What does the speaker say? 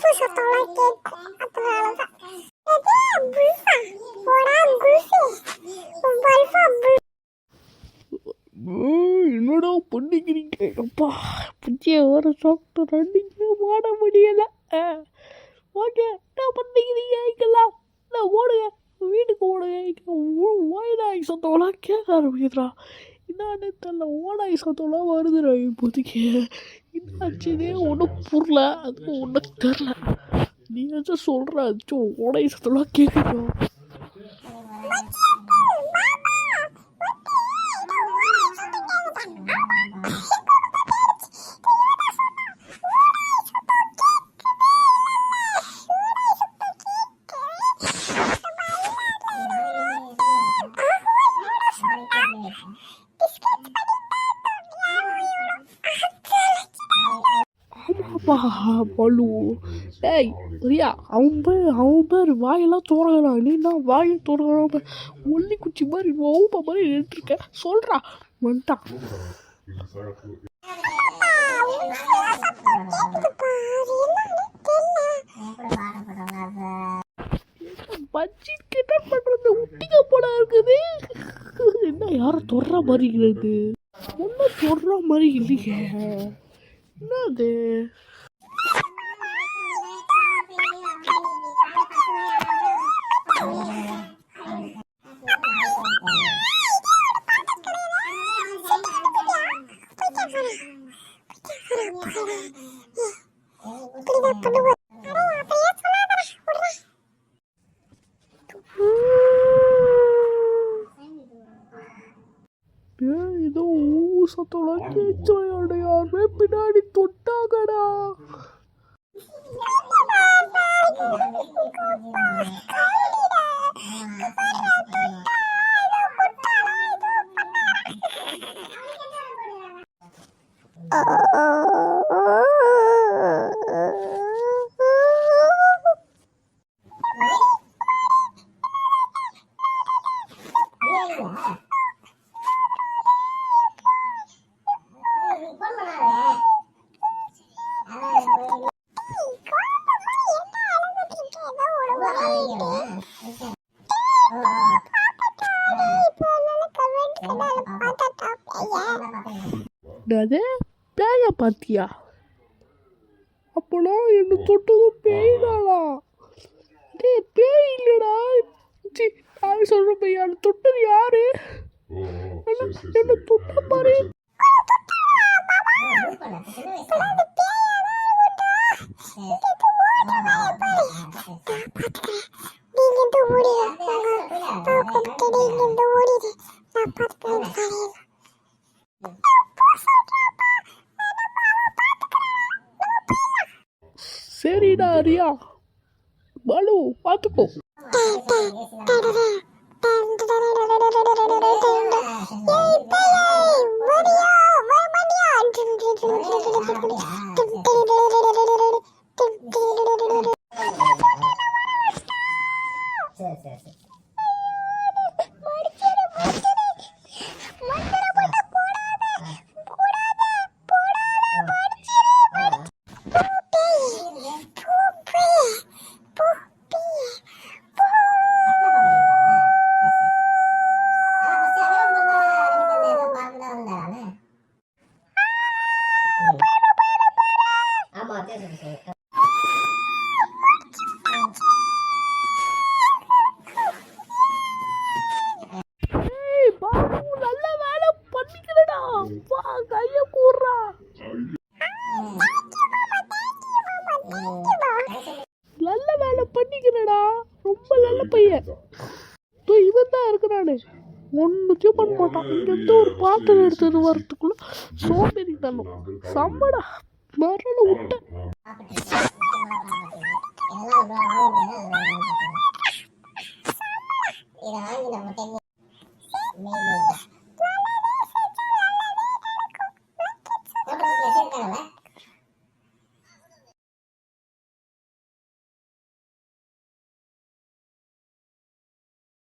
Bulb சத்தம்லாம் கேட்கும் அதனாலதான் எது என்னடா பண்ணிக்கிறீங்க? அப்பா புதிய ஒரு சாப்பிட்டு ரன்னிங்கே ஓட முடியல. ஓகே என்ன பண்ணிக்கிறீங்க? இங்கெல்லாம் நான் ஓடுங்க. வீட்டுக்கு ஓடுங்க. இங்கே ஓய்டாய் சத்தம்லாம் கேட்க ஆரம்பிக்கிறா என்னன்னு தெரியல ஓடாய் சத்தம்லாம் வருதுடா இப்போதைக்கு என்னாச்சுதே ஒன்றும் புரியல அது ஒன்றும் தெரில நீ ஏதாச்சும் சொல்கிற அச்சோ ஓனாய் சத்தம்லாம் கேட்கணும் அப்பா பலு. டேய் ரியா அவன் பேர் அவன் பேர் வாயெல்லாம் தோறகிறான் நீ நான் வாயை தோறகிறான் ஒல்லி குச்சி மாதிரி ஓப்பா மாதிரி நின்றுருக்க சொல்கிறா வந்துட்டான் பச்சி கிட்ட பண்ணுறது போல இருக்குது. என்ன யாரும் தொடுற மாதிரி இருக்குது. ஒன்றும் தொடுற மாதிரி இல்லையே. என்னது? ஏதோ ஊ சத்தம்லாம் யாருமே பின்னாடி தொட்டாங்கடா. என்னது? பேய பார்த்தியா அப்போனா என்னை தொட்டதும் பேய்தாளா டேய் பேய் இல்லைடா சி நான் சொல்கிற பையன் என்னை தொட்டது யாரு? என்ன தொட்ட பாரு. நீங்க ரியா பாலு பார்த்துக்கோ கைய கூடுறா நல்ல வேலை பண்ணிக்கிறடா. ரொம்ப நல்ல பையன். இப்போ இவன் தான் இருக்கிறானே. ஒன்றுத்தையும் பண்ண மாட்டான். இங்கேருந்து ஒரு பாத்திரம் எடுத்துட்டு வரத்துக்குள்ள சோம்பேறி தள்ளும் சம்மடா. மரணம் விட்டேன்